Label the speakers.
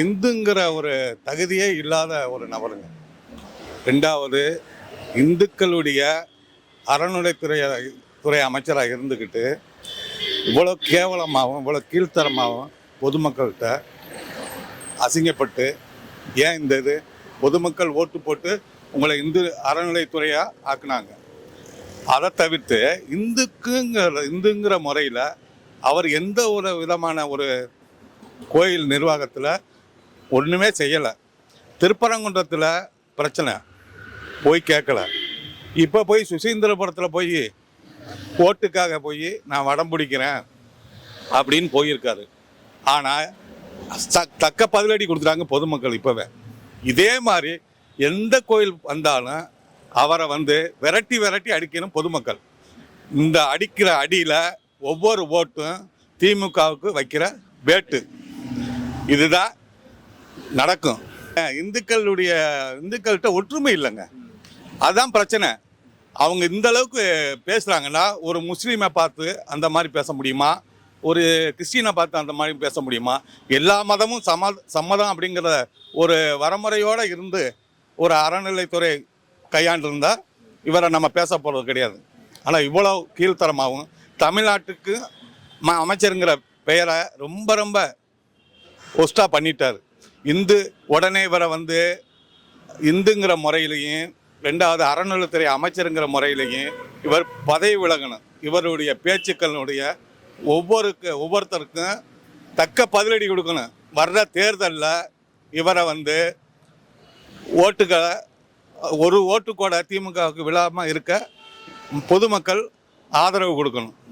Speaker 1: இந்துங்கிற ஒரு தகுதியே இல்லாத ஒரு நபருங்க. ரெண்டாவது இந்துக்களுடைய அறநிலைத்துறை துறை அமைச்சராக இருந்துக்கிட்டு இவ்வளோ கேவலமாகவும் இவ்வளோ கீழ்த்தரமாகவும் பொதுமக்கள்கிட்ட அசிங்கப்பட்டு ஏன் இந்த இது? பொதுமக்கள் ஓட்டு போட்டு உங்களை இந்து அறநிலைத்துறையாக ஆக்குனாங்க. அதை தவிர்த்து இந்துக்குங்கிற இந்துங்கிற முறையில் அவர் எந்த ஒரு விதமான ஒரு கோயில் நிர்வாகத்தில் ஒன்றுமே செய்யலை. திருப்பரங்குன்றத்தில் பிரச்சனை. போய் கேட்கல இப்போ போய் சுசீந்திரபுரத்தில் போய் ஓட்டுக்காக போய் நான் வடம் பிடிக்கிறேன் அப்படின்னு போயிருக்காரு. ஆனால் தக்க பதிலடி கொடுத்துட்டாங்க பொதுமக்கள் இப்போவே. இதே மாதிரி எந்த கோயில் வந்தாலும் அவரை வந்து விரட்டி விரட்டி அடிக்கணும் பொதுமக்கள். இந்த அடிக்கிற அடியில் ஒவ்வொரு ஓட்டும் திமுகவுக்கு வைக்கிற வேட்டு. இதுதான் நடக்கும். இந்துக்களுடைய இந்துக்கள்கிட்ட ஒற்றுமை இல்லைங்க. அதுதான் பிரச்சனை. அவங்க இந்த அளவுக்கு பேசுகிறாங்கன்னா ஒரு முஸ்லீமை பார்த்து அந்த மாதிரி பேச முடியுமா? ஒரு கிறிஸ்டினை பார்த்து அந்த மாதிரி பேச முடியுமா? எல்லா மதமும் சம சம்மதம் அப்படிங்கிற ஒரு வரமுறையோடு இருந்து ஒரு அறநிலைத்துறை கையாண்டிருந்தால் இவரை நம்ம பேச போகிறது கிடையாது. ஆனால் இவ்வளோ கீழ்த்தரமாகவும் தமிழ்நாட்டுக்கு ம அமைச்சருங்கிற பெயரை ரொம்ப ரொம்ப ஒஸ்ட்டாக பண்ணிட்டார். இந்து உடனே இவரை வந்து இந்துங்கிற முறையிலையும் ரெண்டாவது அறநிலைத்துறை அமைச்சருங்கிற முறையிலையும் இவர் பதவி விலகணும். இவருடைய பேச்சுக்களுடைய ஒவ்வொருக்கு ஒவ்வொருத்தருக்கும் தக்க பதிலடி கொடுக்கணும். வர்ற தேர்தலில் இவரை வந்து ஓட்டுகளை ஒரு ஓட்டு கூட திமுகவுக்கு விழாமல் இருக்க பொதுமக்கள் ஆதரவு கொடுக்கணும்.